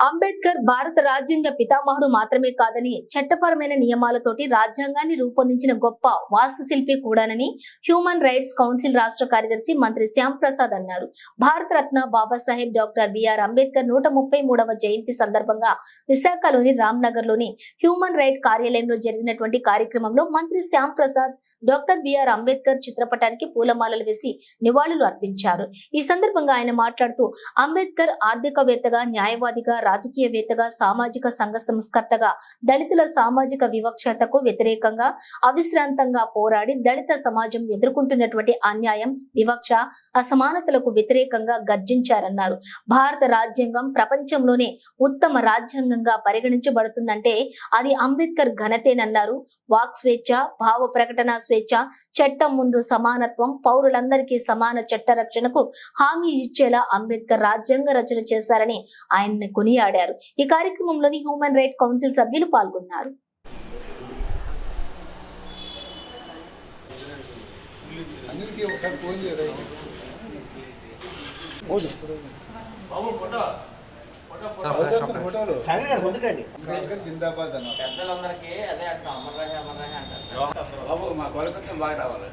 అంబేద్కర్ భారత రాజ్యాంగ పితామహుడు మాత్రమే కాదని చట్టపరమైన నియమాలతోటి రాజ్యాంగాన్ని రూపొందించిన గొప్ప వాస్తుశిల్పి కూడానని హ్యూమన్ రైట్స్ కౌన్సిల్ రాష్ట్ర కార్యదర్శి మంత్రి శ్యామ్ ప్రసాద్ అన్నారు. Bharat Ratna Babasaheb doctor B R Ambedkar నూట ముప్పై మూడవ జయంతి సందర్భంగా విశాఖలోని రామ్నగర్లోని హ్యూమన్ రైట్ కార్యాలయంలో జరిగినటువంటి కార్యక్రమంలో మంత్రి Shyam Prasad doctor B R Ambedkar చిత్రపటానికి పూలమాలలు వేసి నివాళులు అర్పించారు. ఈ సందర్భంగా ఆయన మాట్లాడుతూ అంబేద్కర్ ఆర్థికవేత్తగా న్యాయవాదిగా రాజకీయవేత్తగా సామాజిక సంఘ సంస్కర్తగా దళితుల సామాజిక వివక్షతకు వ్యతిరేకంగా అవిశ్రాంతంగా పోరాడి దళిత సమాజం ఎదుర్కొంటున్నటువంటి అన్యాయం వివక్ష అసమానతలకు వ్యతిరేకంగా గర్జించారన్నారు. భారత రాజ్యాంగం ప్రపంచంలోనే ఉత్తమ రాజ్యాంగంగా పరిగణించబడుతుందంటే అది అంబేద్కర్ ఘనతేనన్నారు. వాక్ స్వేచ్ఛ భావ ప్రకటన స్వేచ్ఛ చట్టం ముందు సమానత్వం పౌరులందరికీ సమాన చట్ట రక్షణకు హామీ ఇచ్చేలా అంబేద్కర్ రాజ్యాంగ రచన చేశారని ఆయన్ని కొనియాడారు. ఈ కార్యక్రమంలోని హ్యూమన్ రైట్ కౌన్సిల్ సభ్యులు పాల్గొన్నారు. జిందాబాద్ అన్న. పెద్దలందరికీ అదే అంటాం అంటారు బాబు మా బాగా రావాలి.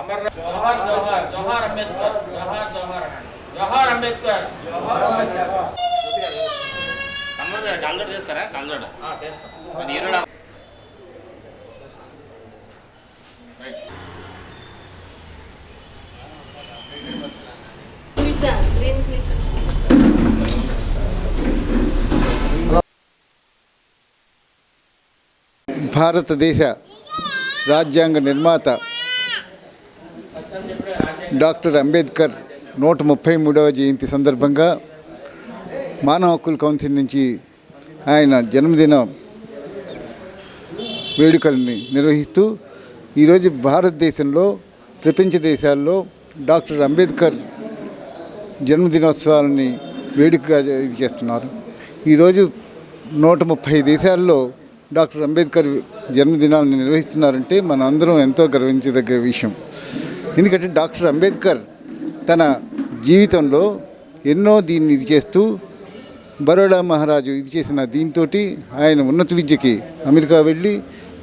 అమర్ జోహార్ జోహార్ జోహార్ అంబేద్కర్ జోహార్ జోహార్ అనండి జోహార్ అంబేద్కర్ కన్నడ కన్నడ చేస్తారా కన్నడ ఆ, చేస్తాం అది ఈరోజు భారతదేశ రాజ్యాంగ నిర్మాత డాక్టర్ అంబేద్కర్ నూట ముప్పై మూడవ జయంతి సందర్భంగా మానవ హక్కుల కౌన్సిల్ నుంచి ఆయన జన్మదిన వేడుకల్ని నిర్వహిస్తూ ఈరోజు భారతదేశంలో ప్రపంచ దేశాల్లో డాక్టర్ అంబేద్కర్ జన్మదినోత్సవాలని వేడుకగా చేస్తున్నారు. ఈరోజు నూట ముప్పై దేశాల్లో డాక్టర్ అంబేద్కర్ జన్మదినాన్ని నిర్వహిస్తున్నారంటే మన అందరం ఎంతో గర్వించదగ్గ విషయం. ఎందుకంటే డాక్టర్ అంబేద్కర్ తన జీవితంలో ఎన్నో దీన్ని ఇది చేస్తూ బరోడా మహారాజు ఇది చేసిన దీంతో ఆయన ఉన్నత విద్యకి అమెరికా వెళ్ళి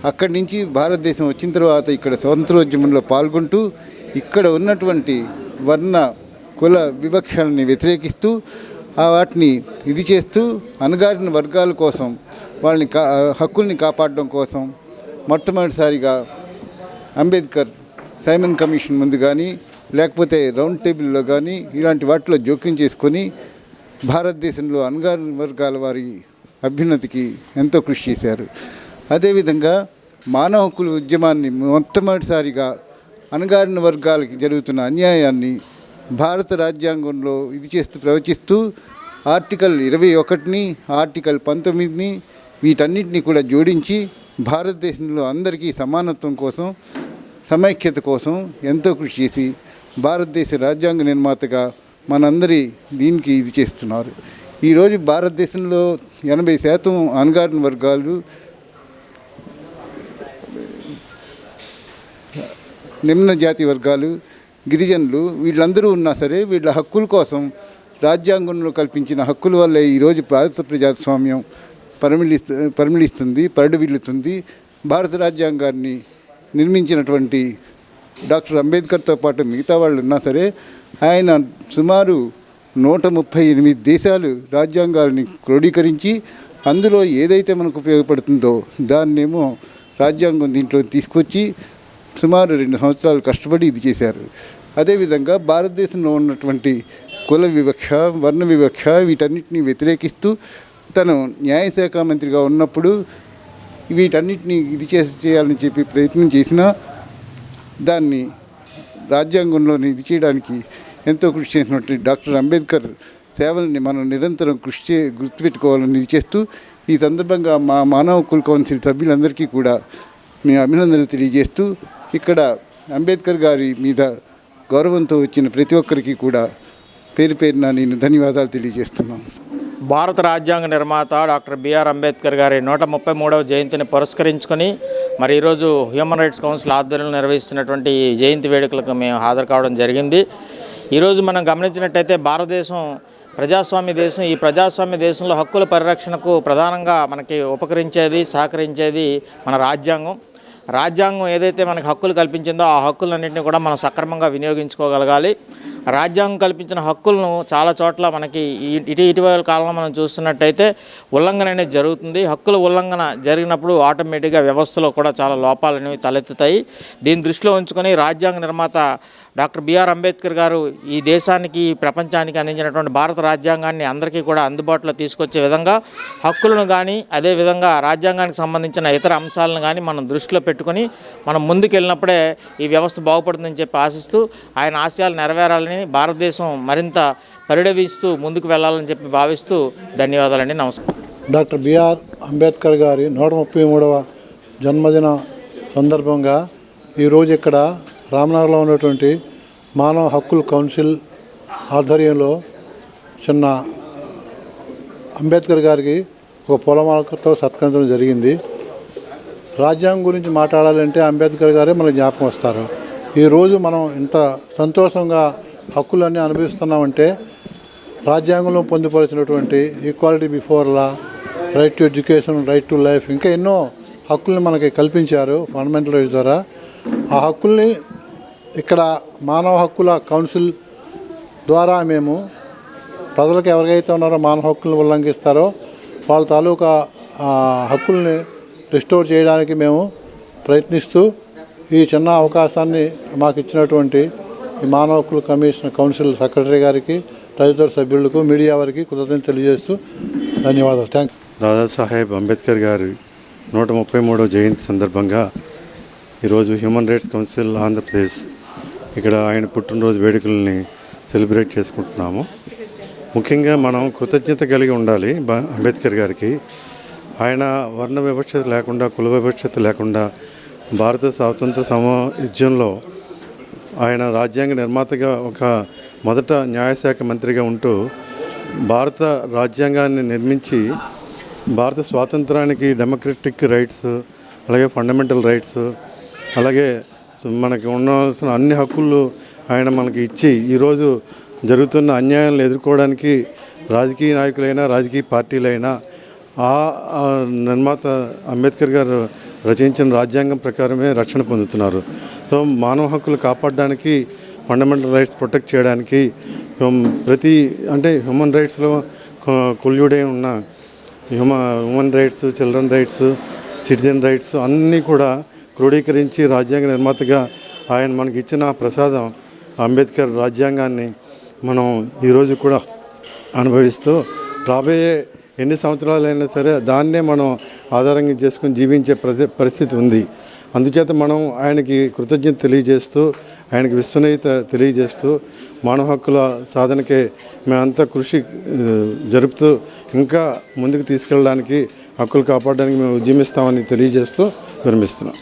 అక్కడి నుంచి భారతదేశం వచ్చిన తర్వాత ఇక్కడ స్వతంత్రోద్యమంలో పాల్గొంటూ ఇక్కడ ఉన్నటువంటి వర్ణ కుల వివక్షల్ని వ్యతిరేకిస్తూ ఆ వాటిని ఇది చేస్తూ అణగారిన వర్గాల కోసం వాళ్ళని కా హక్కుల్ని కాపాడడం కోసం మొట్టమొదటిసారిగా అంబేద్కర్ సైమన్ కమిషన్ ముందు కానీ లేకపోతే రౌండ్ టేబుల్లో కానీ ఇలాంటి వాటిలో జోక్యం చేసుకొని భారతదేశంలో అణగారిన వర్గాల వారి అభ్యున్నతికి ఎంతో కృషి చేశారు. అదేవిధంగా మానవ హక్కుల ఉద్యమాన్ని మొట్టమొదటిసారిగా అణగారిన వర్గాలకి జరుగుతున్న అన్యాయాన్ని భారత రాజ్యాంగంలో ఇది చేస్తూ ప్రవచిస్తూ ఆర్టికల్ ఇరవై ఒకటిని ఆర్టికల్ పంతొమ్మిదిని వీటన్నిటిని కూడా జోడించి భారతదేశంలో అందరికీ సమానత్వం కోసం సమైక్యత కోసం ఎంతో కృషి చేసి భారతదేశ రాజ్యాంగ నిర్మాతగా మనందరి దీనికి ఇది చేస్తున్నారు. ఈరోజు భారతదేశంలో ఎనభై శాతం అణగారిన వర్గాలు నిమ్న జాతి వర్గాలు గిరిజనులు వీళ్ళందరూ ఉన్నా సరే వీళ్ళ హక్కుల కోసం రాజ్యాంగంలో కల్పించిన హక్కుల వల్లే ఈరోజు భారత ప్రజాస్వామ్యం పరిమళిస్తు పరిమళిస్తుంది పరిడవిల్లుతుంది భారత రాజ్యాంగాన్ని నిర్మించినటువంటి డాక్టర్ అంబేద్కర్తో పాటు మిగతా వాళ్ళు ఉన్నా సరే ఆయన సుమారు నూట ముప్పై ఎనిమిది దేశాలు రాజ్యాంగాలని క్రోడీకరించి అందులో ఏదైతే మనకు ఉపయోగపడుతుందో దాన్నేమో రాజ్యాంగం దీంట్లో తీసుకొచ్చి సుమారు రెండు సంవత్సరాలు కష్టపడి ఇది చేశారు. అదేవిధంగా భారతదేశంలో ఉన్నటువంటి కుల వివక్ష వర్ణ వివక్ష వీటన్నిటిని వ్యతిరేకిస్తూ తను న్యాయశాఖ మంత్రిగా ఉన్నప్పుడు వీటన్నిటిని ఇది చేసి చేయాలని చెప్పి ప్రయత్నం చేసినా దాన్ని రాజ్యాంగంలో ఇది చేయడానికి ఎంతో కృషి చేసినటువంటి డాక్టర్ అంబేద్కర్ సేవల్ని మనం నిరంతరం కృషి చే గుర్తుపెట్టుకోవాలని ఇది చేస్తూ ఈ సందర్భంగా మా మానవ కుల్ కౌన్సిల్ సభ్యులందరికీ కూడా మేము అభినందనలు తెలియజేస్తూ ఇక్కడ అంబేద్కర్ గారి మీద గౌరవంతో వచ్చిన ప్రతి ఒక్కరికి కూడా పేరు పేరున నేను ధన్యవాదాలు తెలియజేస్తున్నాను. భారత రాజ్యాంగ నిర్మాత డాక్టర్ బిఆర్ అంబేద్కర్ గారి నూట ముప్పై మూడవ జయంతిని పురస్కరించుకొని మరి ఈరోజు హ్యూమన్ రైట్స్ కౌన్సిల్ ఆధ్వర్యంలో నిర్వహిస్తున్నటువంటి జయంతి వేడుకలకు మేము హాజరు కావడం జరిగింది. ఈరోజు మనం గమనించినట్టయితే భారతదేశం ప్రజాస్వామ్య దేశం ఈ ప్రజాస్వామ్య దేశంలో హక్కుల పరిరక్షణకు ప్రధానంగా మనకి ఉపకరించేది సహకరించేది మన రాజ్యాంగం. రాజ్యాంగం ఏదైతే మనకు హక్కులు కల్పించిందో ఆ హక్కులన్నింటినీ కూడా మనం సక్రమంగా వినియోగించుకోగలగాలి. రాజ్యాంగం కల్పించిన హక్కులను చాలా చోట్ల మనకి ఇటు ఇటీవల కాలంలో మనం చూస్తున్నట్టయితే ఉల్లంఘన అనేది జరుగుతుంది. హక్కుల ఉల్లంఘన జరిగినప్పుడు ఆటోమేటిక్గా వ్యవస్థలో కూడా చాలా లోపాలు అనేవి తలెత్తుతాయి. దీని దృష్టిలో ఉంచుకొని రాజ్యాంగ నిర్మాత డాక్టర్ బిఆర్ అంబేద్కర్ గారు ఈ దేశానికి ఈ ప్రపంచానికి అందించినటువంటి భారత రాజ్యాంగాన్ని అందరికీ కూడా అందుబాటులో తీసుకొచ్చే విధంగా హక్కులను కానీ అదేవిధంగా రాజ్యాంగానికి సంబంధించిన ఇతర అంశాలను కానీ మనం దృష్టిలో పెట్టుకొని మనం ముందుకెళ్ళినప్పుడే ఈ వ్యవస్థ బాగుపడుతుందని చెప్పి ఆశిస్తూ ఆయన ఆశయాలు నెరవేరాలని భారతదేశం మరింత పరిడవిస్తూ ముందుకు వెళ్ళాలని చెప్పి భావిస్తూ ధన్యవాదాలండి. నమస్కారం. డాక్టర్ బిఆర్ అంబేద్కర్ గారి నూట ముప్పై మూడవ జన్మదిన సందర్భంగా ఈరోజు ఇక్కడ రామనగర్లో ఉన్నటువంటి మానవ హక్కుల కౌన్సిల్ ఆధ్వర్యంలో చిన్న అంబేద్కర్ గారికి ఒక పొలమాలతో సత్కరించడం జరిగింది. రాజ్యాంగం గురించి మాట్లాడాలంటే అంబేద్కర్ గారే మనకు జ్ఞాపకం వస్తారు. ఈరోజు మనం ఇంత సంతోషంగా హక్కులన్నీ అనుభవిస్తున్నామంటే రాజ్యాంగంలో పొందుపరిచినటువంటి equality before law right to education right to life ఇంకా ఎన్నో హక్కుల్ని మనకి కల్పించారు ఫండమెంటల్ రైట్స్ ద్వారా. ఆ హక్కుల్ని ఇక్కడ మానవ హక్కుల కౌన్సిల్ ద్వారా మేము ప్రజలకు ఎవరికైతే ఉన్నారో మానవ హక్కులను ఉల్లంఘిస్తారో వాళ్ళ తాలూకా హక్కుల్ని రిస్టోర్ చేయడానికి మేము ప్రయత్నిస్తూ ఈ చిన్న అవకాశాన్ని మాకు ఇచ్చినటువంటి ఈ మానవ హక్కుల కమిషన్ కౌన్సిల్ సెక్రటరీ గారికి తదితర సభ్యులకు మీడియా వారికి కృతజ్ఞత తెలియజేస్తూ ధన్యవాదాలు. థ్యాంక్ దాదాసాహెబ్ అంబేద్కర్ గారి నూట ముప్పై మూడవ జయంతి సందర్భంగా ఈరోజు హ్యూమన్ రైట్స్ కౌన్సిల్ ఆంధ్రప్రదేశ్ ఇక్కడ ఆయన పుట్టినరోజు వేడుకల్ని సెలబ్రేట్ చేసుకుంటున్నాము. ముఖ్యంగా మనం కృతజ్ఞత కలిగి ఉండాలి అంబేద్కర్ గారికి. ఆయన వర్ణ వివక్షత లేకుండా కుల వివక్షత లేకుండా భారత స్వాతంత్ర సమాజంలో ఆయన రాజ్యాంగ నిర్మాతగా ఒక మొదట న్యాయశాఖ మంత్రిగా ఉంటూ భారత రాజ్యాంగాన్ని నిర్మించి భారత స్వాతంత్రానికి డెమోక్రటిక్ రైట్స్ అలాగే ఫండమెంటల్ రైట్స్ అలాగే మనకి ఉండవలసిన అన్ని హక్కులు ఆయన మనకి ఇచ్చి ఈరోజు జరుగుతున్న అన్యాయాలను ఎదుర్కోవడానికి రాజకీయ నాయకులైనా రాజకీయ పార్టీలైనా ఆ నిర్మాత అంబేద్కర్ గారు రచించిన రాజ్యాంగం ప్రకారమే రక్షణ పొందుతున్నారు. సో మానవ హక్కులు కాపాడడానికి ఫండమెంటల్ రైట్స్ ప్రొటెక్ట్ చేయడానికి ప్రతి అంటే హ్యూమన్ రైట్స్లో కుల్యుడే ఉన్న human human rights children rights citizen rights అన్నీ కూడా క్రోడీకరించి రాజ్యాంగ నిర్మాతగా ఆయన మనకి ఇచ్చిన ప్రసాదం అంబేద్కర్ రాజ్యాంగాన్ని మనం ఈరోజు కూడా అనుభవిస్తూ రాబోయే ఎన్ని సంవత్సరాలైనా సరే దాన్నే మనం ఆధారంగా చేసుకుని జీవించే పరిస్థితి ఉంది. అందుచేత మనం ఆయనకి కృతజ్ఞత తెలియజేస్తూ ఆయనకి విశ్వనీయత తెలియజేస్తూ మానవ హక్కుల సాధనకే మేమంతా కృషి జరుపుతూ ఇంకా ముందుకు తీసుకెళ్ళడానికి హక్కులు కాపాడడానికి మేము ఉద్యమిస్తామని తెలియజేస్తూ విరమిస్తున్నాం.